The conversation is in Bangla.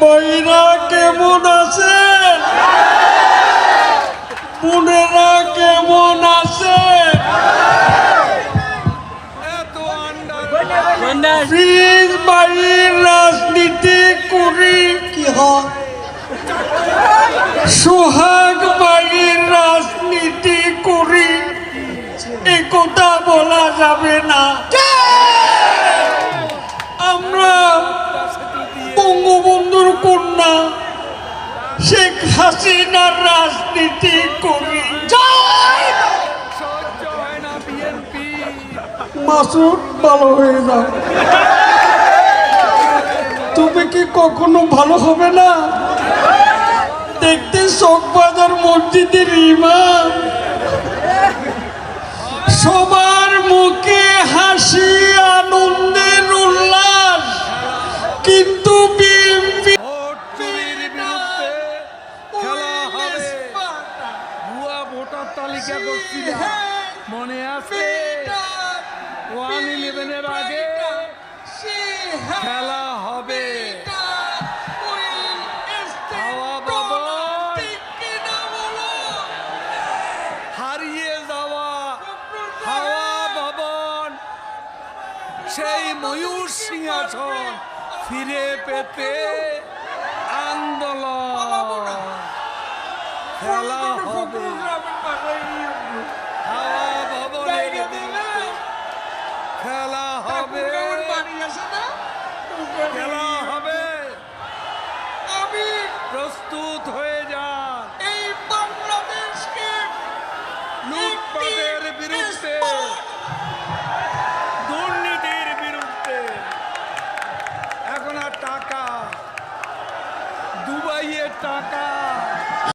বইরা কেমন আছে। বোনেরা কেমন আছে। রাজনীতি করি কি হয়? সোহাগ বাড়ির রাজনীতি করি। এ বলা যাবে না। শেখ হাসিনার রাজনীতি করি। মাসুদ ভালো হয়ে যাও। তুমি কি কখনো ভালো হবে না? দেখতে চকবাজার মসজিদের ইমাম। সবার মুখে তালিকা করছিল মনে আছে? ওয়ান ইলেভেনের আগে খেলা হবে। হারিয়ে যাওয়া হাওয়া ভবন সেই ময়ূর সিংহাসন ফিরে পেতে আন্দোলন। খেলা হবে। খেলা হবে। খেলা হবে। আমি প্রস্তুত হয়ে যান। এই বাংলাদেশকে লুটপাটের বিরুদ্ধে। দুর্নীতির বিরুদ্ধে। এখন আর টাকা। দুবাইয়ের টাকা।